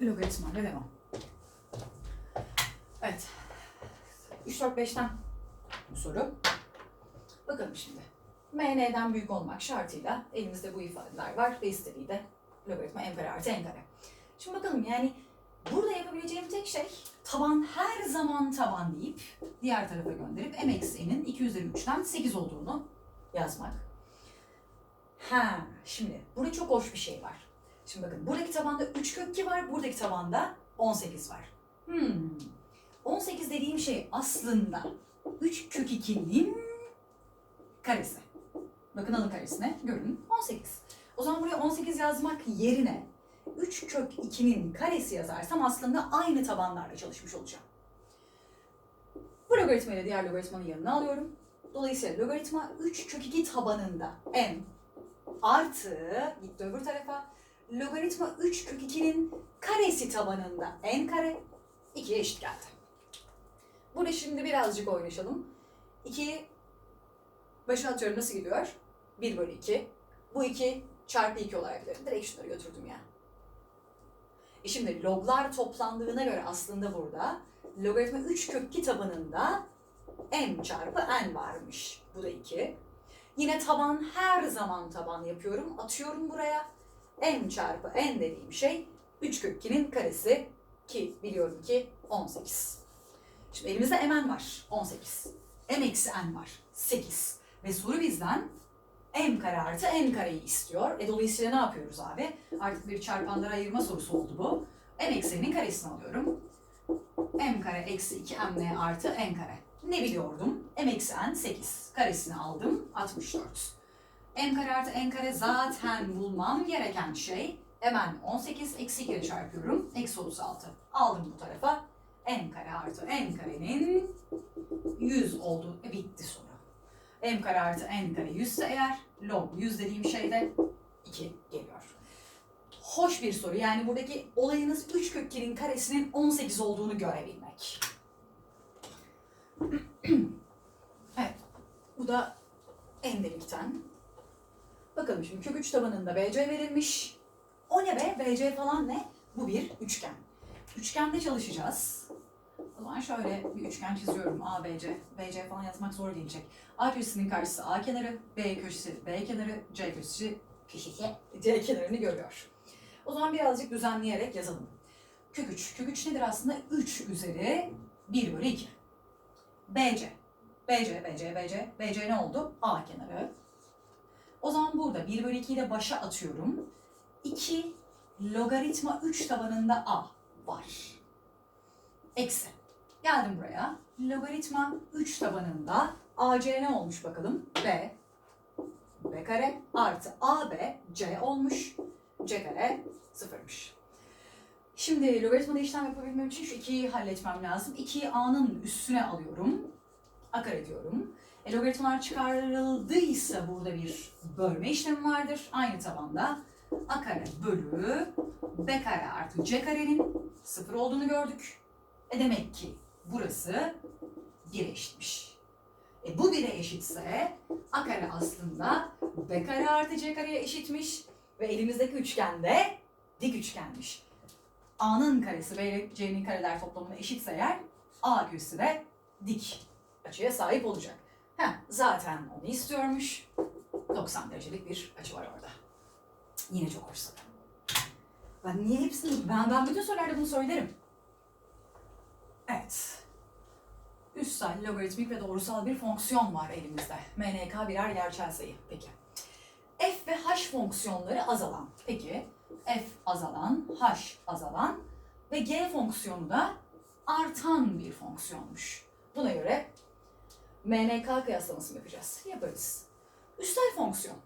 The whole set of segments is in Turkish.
Logaritmayla devam. Evet. 3, 4, 5'ten bu soru. Bakalım şimdi. MN'den büyük olmak şartıyla elimizde bu ifadeler var ve istediği de logaritma n kare artı n kare. Şimdi bakalım yani burada yapabileceğim tek şey taban her zaman taban deyip diğer tarafa gönderip m eksi n'in 2 üzeri 3'ten 8 olduğunu yazmak. Ha, şimdi burada çok hoş bir şey var. Şimdi bakın buradaki tabanda 3 kök 2 var, buradaki tabanda 18 var. Hmm. 18 dediğim şey aslında 3 kök 2'nin karesi. Bakın alın karesine görün 18. O zaman buraya 18 yazmak yerine 3 kök 2'nin karesi yazarsam aslında aynı tabanlarla çalışmış olacağım. Bu logaritmayı diğer logaritmanın yanına alıyorum. Dolayısıyla logaritma 3 kök 2 tabanında m artı gitti öbür tarafa logaritma 3 kök 2'nin karesi tabanında n kare 2'ye eşit geldi. Burada şimdi birazcık oynaşalım. 2'yi başa atıyorum nasıl gidiyor? 1 bölü 2. Bu 2 çarpı 2 olarak gidiyor. Direkt şunları götürdüm ya. E şimdi loglar toplandığına göre aslında burada logaritma 3 kök 2 tabanında m çarpı n varmış. Bu da 2. Yine taban her zaman taban yapıyorum. Atıyorum buraya. M çarpı n dediğim şey 3 kök 2'nin karesi ki biliyorum ki 18. Şimdi elimizde mn var 18. m eksi n var 8. Ve soru bizden m kare artı n kareyi istiyor. E dolayısıyla ne yapıyoruz abi? Artık bir çarpanlara ayırma sorusu oldu bu. m eksi n'in karesini alıyorum. m kare eksi 2 m n artı n kare. Ne biliyordum? m eksi n 8. Karesini aldım 64. m kare artı n kare zaten bulmam gereken şey. Hemen 18 eksi 2 ile çarpıyorum. Eksi 36. Aldım bu tarafa. n kare artı n karenin 100 oldu. E, bitti soru. m kare artı n kare 100 ise eğer log 100 dediğim şey de 2 geliyor. Hoş bir soru. Yani buradaki olayınız 3 kök 2'nin karesinin 18 olduğunu görebilmek. evet. Bu da en delikten. Bakalım şimdi kök 3 tabanında BC verilmiş. O ne be? BC falan ne? Bu bir üçgen. Üçgende çalışacağız. O zaman şöyle bir üçgen çiziyorum. A, B, C. B, C falan yazmak zor gelecek. A köşesinin karşısı A kenarı, B köşesi B kenarı, C köşesi köşesi C kenarını görüyor. O zaman birazcık düzenleyerek yazalım. Kök 3. Kök 3 nedir aslında? 3 üzeri 1 bölü 2. BC. BC, BC, BC. BC ne oldu? A kenarı. O zaman burada 1 bölü 2'yi de başa atıyorum. 2 logaritma 3 tabanında A var. Eksi. Geldim buraya. Logaritma 3 tabanında AC ne olmuş bakalım? B. B kare artı AB C olmuş. C kare sıfırmış. Şimdi logaritmada işlem yapabilmem için şu 2'yi halletmem lazım. 2'yi A'nın üstüne alıyorum. A kare diyorum. E, logaritmalar çıkarıldıysa burada bir bölme işlemi vardır. Aynı tabanda A kare bölü B kare artı C karenin sıfır olduğunu gördük. E demek ki burası 1'e eşitmiş. E bu 1'e eşitse A kare aslında B kare artı C kareye eşitmiş ve elimizdeki üçgen de dik üçgenmiş. A'nın karesi B ile C'nin kareler toplamına eşitse eğer A köşesi de dik açıya sahip olacak. Heh, zaten onu istiyormuş. 90 derecelik bir açı var orada. Yine çok hoş soru. Ben niye hepsini, ben, ben bütün sorularda bunu söylerim. Evet. Üstsel, logaritmik ve doğrusal bir fonksiyon var elimizde. MNK birer gerçel sayı. Peki. F ve H fonksiyonları azalan. Peki. F azalan, H azalan ve G fonksiyonu da artan bir fonksiyonmuş. Buna göre MNK kıyaslaması mı yapacağız? Yaparız. Üstel fonksiyon.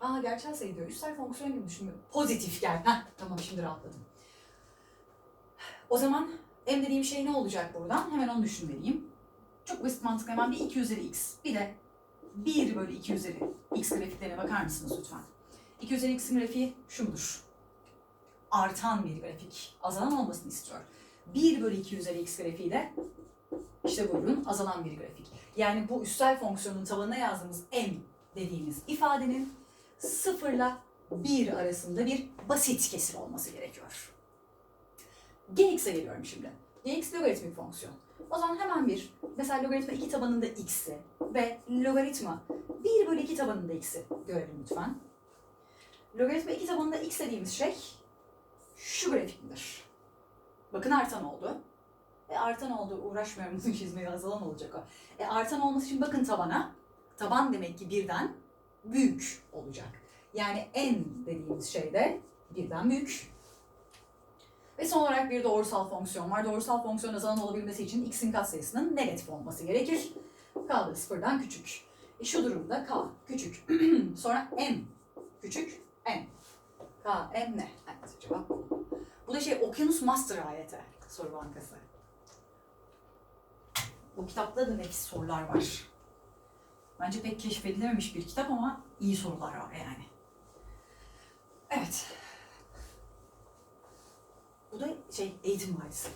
Aa gerçel sayı diyor. Üstel fonksiyon gibi düşünmüyorum. Pozitif gel. Heh, tamam şimdi rahatladım. O zaman m dediğim şey ne olacak buradan? Hemen onu düşünmeliyim. Çok basit mantıklı hemen bir 2 üzeri x. Bir de 1 bölü 2 üzeri x grafiklerine bakar mısınız lütfen? 2 üzeri x'in grafiği şu mudur? Artan bir grafik. Azalan olmasını istiyor. 1 bölü 2 üzeri x grafiği de işte buyurun azalan bir grafik. Yani bu üstel fonksiyonun tabanına yazdığımız m dediğimiz ifadenin sıfırla 1 arasında bir basit kesir olması gerekiyor. Gx'e geliyorum şimdi. Gx logaritmik fonksiyon. O zaman hemen bir, mesela logaritma 2 tabanında x'i ve logaritma 1 bölü 2 tabanında x'i görelim lütfen. Logaritma 2 tabanında x dediğimiz şey şu grafik? Bakın artan oldu. E artan oldu uğraşmıyorum bunu çizmeye azalan olacak o. E artan olması için bakın tabana. Taban demek ki birden büyük olacak. Yani n dediğimiz şey de birden büyük. Ve son olarak bir doğrusal fonksiyon var. Doğrusal fonksiyon azalan olabilmesi için x'in katsayısının negatif olması gerekir. K da sıfırdan küçük. E şu durumda k küçük. Sonra m küçük n. K, m ne? Evet cevap bu. Bu da şey Okyanus Master ayeti soru bankası. Bu kitapta da nefis sorular var. Bence pek keşfedilememiş bir kitap ama iyi sorular var yani. Evet. Bu da şey eğitim vadisi.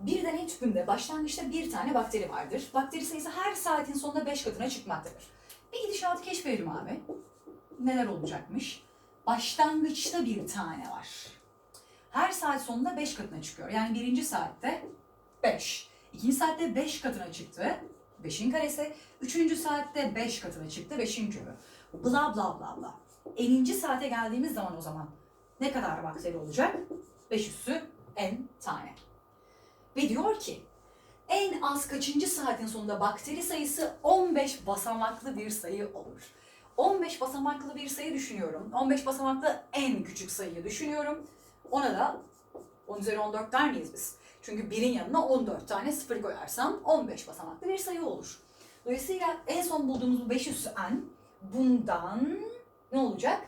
Bir deney tüpünde başlangıçta bir tane bakteri vardır. Bakteri sayısı her saatin sonunda 5 katına çıkmaktadır. Bir gidişatı keşfedelim abi. Neler olacakmış? Başlangıçta bir tane var. Her saat sonunda 5 katına çıkıyor. Yani birinci saatte 5. İkinci saatte 5 katına çıktı. 5'in karesi. Üçüncü saatte 5 katına çıktı. 5'in kübü. Bla bla bla bla. 50. saate geldiğimiz zaman o zaman ne kadar bakteri olacak? 5 üssü n tane. Ve diyor ki en az kaçıncı saatin sonunda bakteri sayısı 15 basamaklı bir sayı olur. 15 basamaklı bir sayı düşünüyorum. 15 basamaklı en küçük sayıyı düşünüyorum. Ona da 10 üzeri 14 der miyiz biz? Çünkü birin yanına 14 tane sıfır koyarsam 15 basamaklı bir sayı olur. Dolayısıyla en son bulduğumuz bu 5 üssü n bundan ne olacak?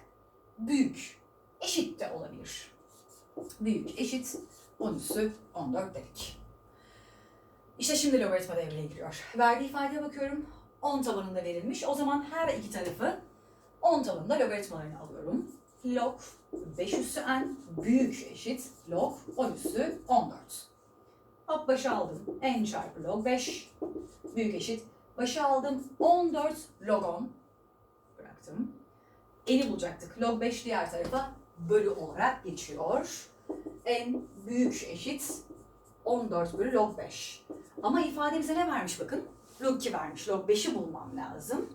Büyük. Eşit de olabilir. Büyük eşit 10 üssü 14 dedik. İşte şimdi logaritma devreye giriyor. Verdiği ifadeye bakıyorum. 10 tabanında verilmiş. O zaman her iki tarafı 10 tabanında logaritmalarını alıyorum. Log 5 üssü n büyük eşit log 10 üssü 14. Hop başa aldım. n çarpı log 5 büyük eşit. Başa aldım 14 log 10. Bıraktım. N'i bulacaktık. Log 5 diğer tarafa bölü olarak geçiyor. n büyük eşit 14 bölü log 5. Ama ifade bize ne vermiş bakın? Log 2 vermiş. Log 5'i bulmam lazım.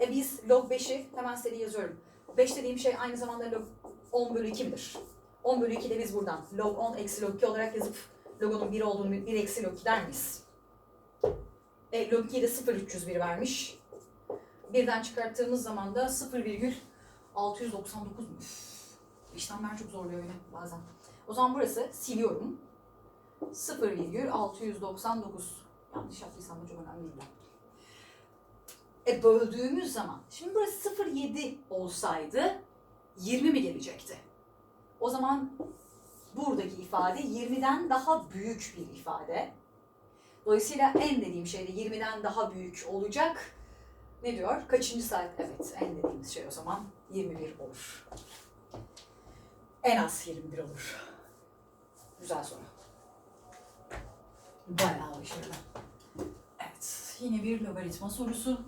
E biz log 5'i hemen seri yazıyorum. 5 dediğim şey aynı zamanda log 10 bölü 2 midir? 10 bölü 2 de biz buradan log 10 eksi log 2 olarak yazıp log 10'un 1 olduğunu 1 eksi log 2 der miyiz? E, log 2'yi de 0,301 vermiş. Birden çıkarttığımız zaman da 0,699 mu? Üf, İşlemler çok zorluyor beni bazen. O zaman burası siliyorum. 0,699. Yanlış yaptıysam da çok önemli değil. E böldüğümüz zaman, şimdi burası 0,7 olsaydı 20 mi gelecekti? O zaman buradaki ifade 20'den daha büyük bir ifade. Dolayısıyla n dediğim şey de 20'den daha büyük olacak. Ne diyor? Kaçıncı saat? Evet, n dediğimiz şey o zaman 21 olur. En az 21 olur. Güzel soru. Bayağı başarılı. Evet, yine bir logaritma sorusu.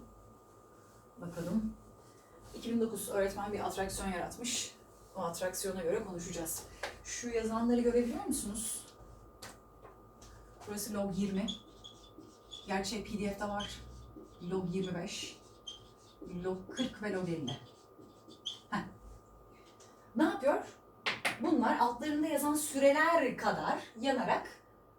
Bakalım. 2009 öğretmen bir atraksiyon yaratmış. O atraksiyona göre konuşacağız. Şu yazanları görebiliyor musunuz? Burası log 20. Gerçi pdf'de var. Log 25. Log 40 ve log 50. Heh. Ne yapıyor? Bunlar altlarında yazan süreler kadar yanarak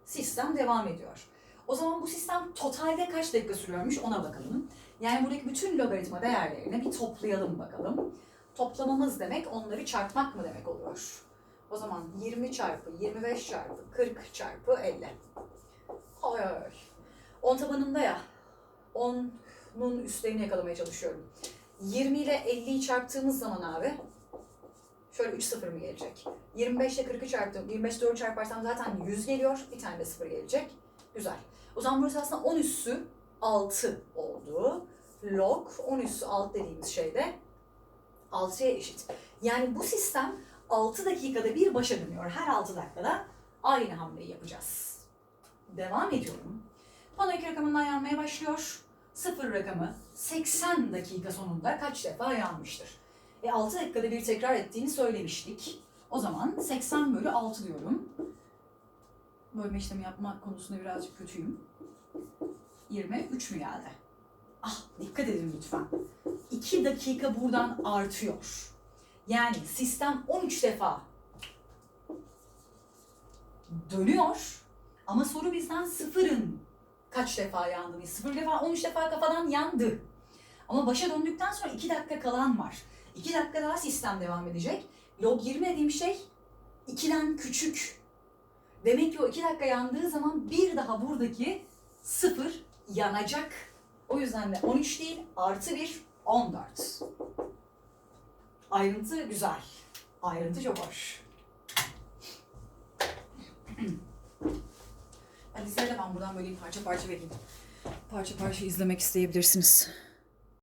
sistem devam ediyor. O zaman bu sistem totalde kaç dakika sürüyormuş ona bakalım. Yani buradaki bütün logaritma değerlerini bir toplayalım bakalım. Toplamamız demek onları çarpmak mı demek oluyor? O zaman 20 çarpı 25 çarpı 40 çarpı 50. Oy oy oy. 10 tabanında ya. 10'un üstlerini yakalamaya çalışıyorum. 20 ile 50'yi çarptığımız zaman abi şöyle 3 sıfır mı gelecek? 25 ile 40'ı çarptım. 25 4 çarparsam zaten 100 geliyor. Bir tane de sıfır gelecek. Güzel. O zaman burası aslında 10 üssü 6 oldu. Log 10 üssü 6 dediğimiz şey de 6'ya eşit. Yani bu sistem 6 dakikada bir başa dönüyor. Her 6 dakikada aynı hamleyi yapacağız. Devam ediyorum. Pano 2 rakamından yanmaya başlıyor. 0 rakamı 80 dakika sonunda kaç defa yanmıştır? E 6 dakikada bir tekrar ettiğini söylemiştik. O zaman 80 bölü 6 diyorum. Bölme işlemi yapma konusunda birazcık kötüyüm. 23 mü geldi? Ah dikkat edin lütfen. 2 dakika buradan artıyor. Yani sistem 13 defa dönüyor ama soru bizden sıfırın kaç defa yandığını, sıfır defa 13 defa kafadan yandı. Ama başa döndükten sonra 2 dakika kalan var. 2 dakika daha sistem devam edecek. Log 20 dediğim şey 2'den küçük. Demek ki o 2 dakika yandığı zaman bir daha buradaki sıfır yanacak. O yüzden de 13 değil artı 1 14. Ayrıntı güzel. Ayrıntı çok hoş. Size de ben buradan böyle parça parça vereyim. Parça parça izlemek isteyebilirsiniz.